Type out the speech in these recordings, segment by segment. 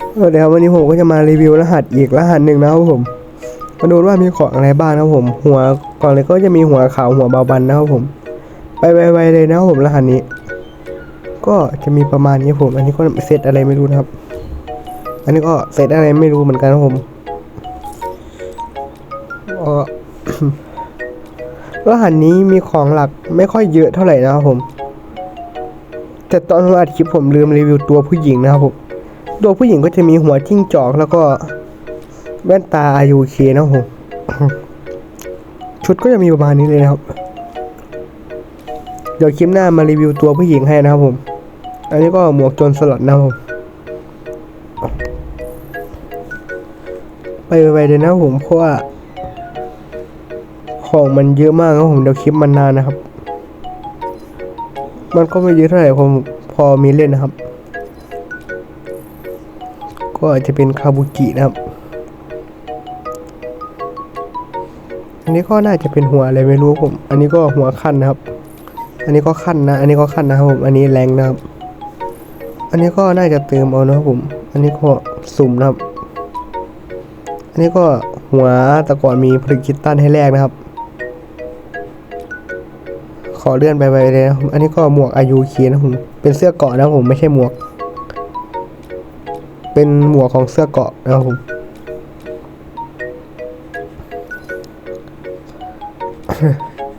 เดี๋ยววันนี้ผมก็จะมารีวิวรหัสอีกรหัสหนึ่งนะครับผม มาดูว่ามีของอะไรบ้างนะครับผม หัวก่อนเลยก็จะมีหัวขาวหัวเบาบันนะครับผม ไปไวๆเลยนะครับผมรหัสนี้ ก็จะมีประมาณนี้ผม อันนี้ก็เซตอะไรไม่รู้นะครับ อันนี้ก็เซตอะไรไม่รู้เหมือนกันนะครับผมอ่อรหัสนี้มีของหลักไม่ค่อยเยอะเท่าไหร่นะครับผม แต่ตอนผมอัดคลิปผมลืมรีวิวตัวผู้หญิงนะครับผม ตัวผู้หญิงก็จะมีหัวจิ้งจอกแล้วก็แว่นตา RUK นะครับผมชุดก็จะมีประมาณนี้เลยนะครับ เดี๋ยวคลิปหน้ามารีวิวตัวผู้หญิงให้นะครับผม อันนี้ก็หมวกโจรสลัดนะครับผม ไปไวๆเลยนะครับผมเพราะว่าของมันเยอะมากครับผมเดี๋ยวคลิปมันนานนะครับ มันก็ไม่เยอะเท่าไหร่ผมพอมีเล่นนะครับ ก็อาจจะเป็นคาบุกินะครับ อันนี้ก็น่าจะเป็นหัวอะไรไม่รู้ผม อันนี้ก็หัวขั้นนะครับ อันนี้ก็ขั้นนะ อันนี้ก็ขั้นนะครับผม อันนี้แรงนะครับ อันนี้ก็น่าจะเติมเอานะครับผม อันนี้ก็สุ่มนะครับ อันนี้ก็หัวแต่ก่อนมีผลิตคิตตันให้แลกนะครับ ขอเลื่อนไปไปเลยนะครับอันนี้ก็หมวกอายุคีนะครับผม เป็นเสื้อเกาะนะผมไม่ใช่หมวก เป็นหมวกของเสื้อเกาะนะครับผม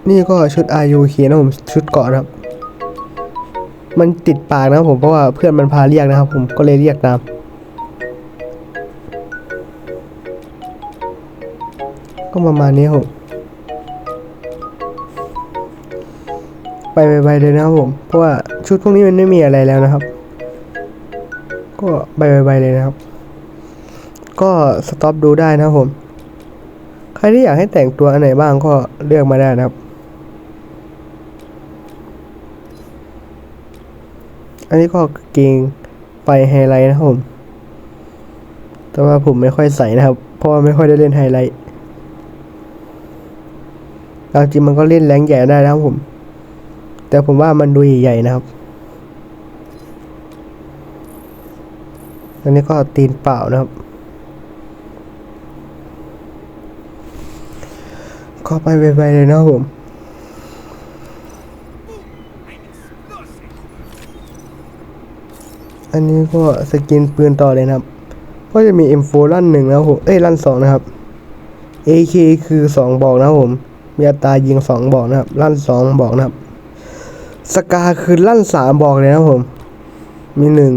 นี่ก็ชุด RUK นะผมชุดเกาะนะครับ มันติดปากนะครับผมเพราะว่าเพื่อนมันพาเรียกนะครับ ผมก็เลยเรียกตามก็ประมาณนี้ครับผมไปไปเลยนะครับผม เพราะว่าชุดพวกนี้มันไม่มีอะไรแล้วนะครับ ก็ไปไปๆเลยนะครับ ก็สต็อปดูได้นะครับผม ใครที่อยากให้แต่งตัวอันไหนบ้างก็เลือกมาได้นะครับ อันนี้ก็เกงไปไฮไลท์นะครับผม แต่ว่าผมไม่ค่อยใส่นะครับ เพราะไม่ค่อยได้เล่นไฮไลท์จริงมันก็เล่นแรงใหญ่ได้นะครับผม แต่ผมว่ามันดูใหญ่ๆนะครับ อันนี้ก็ตีนเปล่านะครับ ก็ไปไวๆเลยนะครับผมอันนี้ก็สกินปืนต่อเลยนะครับ ก็จะมี M4 ลั่นหนึ่งนะครับผม เอ้ยลั่นสองนะครับ AK คือสองบอกนะครับผม มีอัตรายิงสองบอกนะครับ ลั่นสองบอกนะครับ สกาคือลั่นสามบอกเลยนะครับผม มีหนึ่ง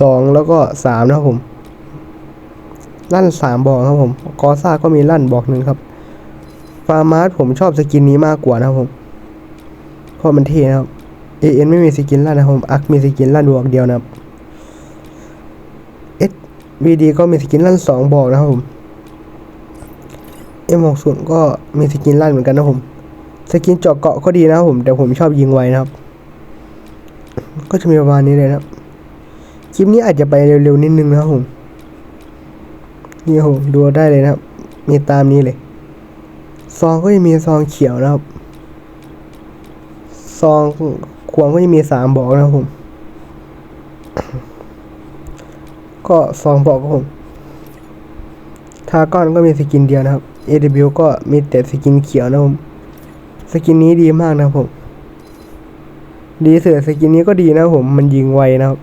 สองแล้วก็สามนะครับผมลั่นสามบอกครับผมกอซ่าก็มีลั่นบอกหนึ่งครับฟาร์มาร์ผมชอบสกินนี้มากกว่านะครับผมเพราะมันเท่นะครับ AN ไม่มีสกินลั่นนะครับผมอักมีสกินลั่นบวกเดียวนะครับ SVD ก็มีสกินลั่นสองบอกนะครับผม M60 ก็มีสกินลั่นเหมือนกันนะครับผมสกินเจาะเกาะก็ดีนะครับผมแต่ผมชอบยิงไวนะครับ ก็จะมีประมาณนี้เลยนะครับ คลิปนี้อาจจะไปเร็วๆนิดนึงนะครับผมนี่ครับผมดูได้เลยนะครับ มีตามนี้เลย ซองก็จะมีซองเขียวนะครับ ซองควงก็จะมีสามบอกนะครับผม ก็ซองบอกครับผมทาก้อนก็มีสกินเดียวนะครับ AW ก็มีแต่สกินเขียวนะครับผม สกินนี้ดีมากนะครับผม ดีเสือสกินนี้ก็ดีนะครับผม มันยิงไวนะครับ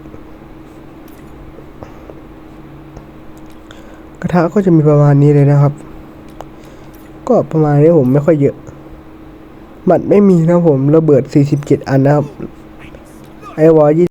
กระทะก็จะมีประมาณนี้เลยนะครับ ก็ประมาณนี้ผมไม่ค่อยเยอะมันไม่มีนะผมระเบิด 47 อันนะครับไอวอล